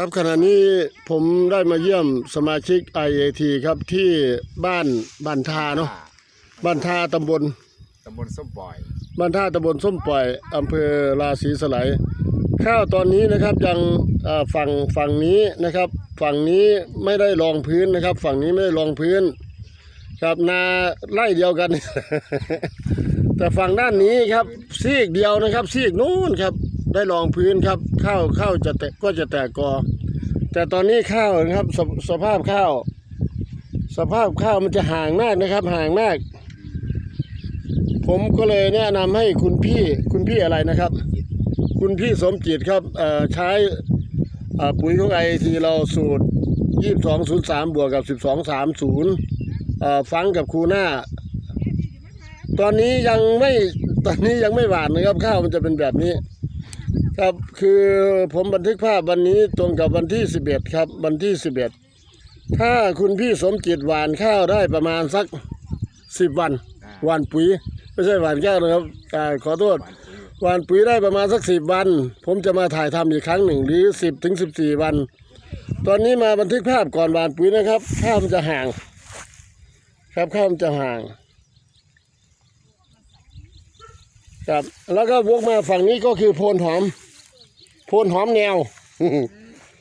ครับขณะนี้ผมได้มาเยี่ยมสมาชิก IAT ครับที่บ้านบ้านทาเนาะบ้านทาตำบลตำบลส้มปล่อย บ้านท่าตำบลส้มปล่อยอำเภอราศีสไลยข้าวตอนนี้นะครับยังเอ่อฝั่งฝั่งนี้นะครับ ฝั่งนี้ไม่ได้รองพื้นนะครับ ฝั่งนี้ไม่ได้รองพื้น ครับนาไร่เดียวกัน แต่ฝั่งด้านนี้ครับซีกเดียวนะครับซีกนู้นครับ ได้รองพื้นครับข้าวข้าวจะแตกก็จะแตกกอ แต่ตอนนี้ข้าวนะครับสสภาพข้าว สภาพข้าวมันจะห่างมากนะครับ ห่างมาก ผมก็เลยแนะนำให้คุณพี่คุณพี่อะไรนะครับ คุณพี่สมจิตครับเอ่อใช้ปุ๋ยของไอทีเราสูตร 2203 บวกกับ 1230เอ่อฟังกับคูหน้า ตอนนี้ยังไม่ตอนนี้ยังไม่หวานนะครับข้าวมันจะเป็นแบบนี้ ครับคือผมบันทึกภาพวันนี้ตรงกับวันที่ 11 ครับ วันที่ 11 ถ้าคุณพี่สมจิตหวานข้าวได้ประมาณสัก 10 วันหวานปุ๋ย ไม่ใช่หวานแก้วนะครับอ่าขอโทษหวานปุ๋ยได้ประมาณสักสิบวัน ผมจะมาถ่ายทำอีกครั้งหนึ่งหรือสิบถึงสิบสี่วัน ตอนนี้มาบันทึกภาพก่อนหวานปุ๋ยนะครับ ข้าวมันจะห่าง ครับข้าวมันจะห่างครับแล้วก็วกมาฝั่งนี้ก็คือโพนหอม โพนหอมแนว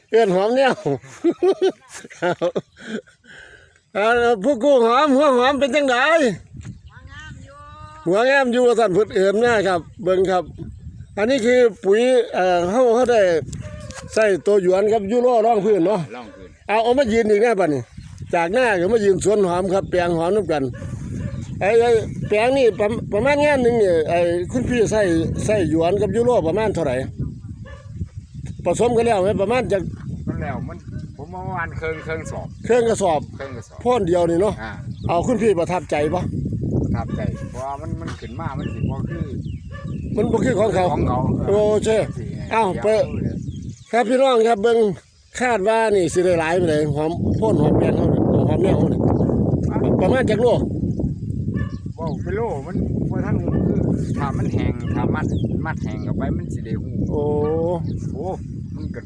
เอื้อนหอมแนวครับอ่าผู้กู้หอมหัวหอมเป็นจังไดหัวงามอยู่สั่นพุดเอิมนะครับ เบิ่งครับ อันนี้คือปุ๋ยเอ่อเฮาเฮาได้ใส่ตัวหยวนครับยูโรร่องพื้นเนาะล่องคืนเอาเอามายืนอีกแน่บัดนี้จากหน้าก็มายืนสวนหอมครับแปลงหอมนํกันไอ้ไอ้แปลงนี่ประประมาณงานหนึงนี่ไอ้คุณพี่ใส่ใส่หยวนกับยูโรประมาณเท่าไหร่ ผสมกันแล้วไหมประมาณจากมันแล้วมันผมมาวันเคิงเคิงสอบเครื่องกระสอบเคิงกระสอบพ่นเดียวนี่เนาะอ่าเอาคุณพี่ประทับใจปะประทับใจเพราะว่ามันมันขึ้นมามันสิบ่คือมันบ่คือของเขา ของเขาโอ้เช่สิไงเอ้าเปิดครับพี่น้องครับเบิ่งคาดว่านี่สิได้หลายไปเลยหอมพ่นหอมแดงเขาเนี่ยหอมแดงเขาเนี่ยประมาณจักโลว้าวกิโลมันบ่ทันคือถ้ามันแห้งถ้ามัดมัดแห้งออกไปมันสิได้หูโอ้ โอ้ มันก็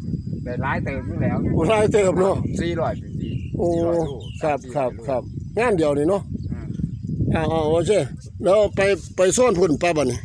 ได้หลายเติมอยู่แล้วโหหลายเติบเนาะ400เป็นดีโอ้400โลครับ300ครับโลครับงานเดียวนี่เนาะอืมอ้าวอ้าวโอเคแล้วไปไปซ่อนพุ่นป้าบัดนี่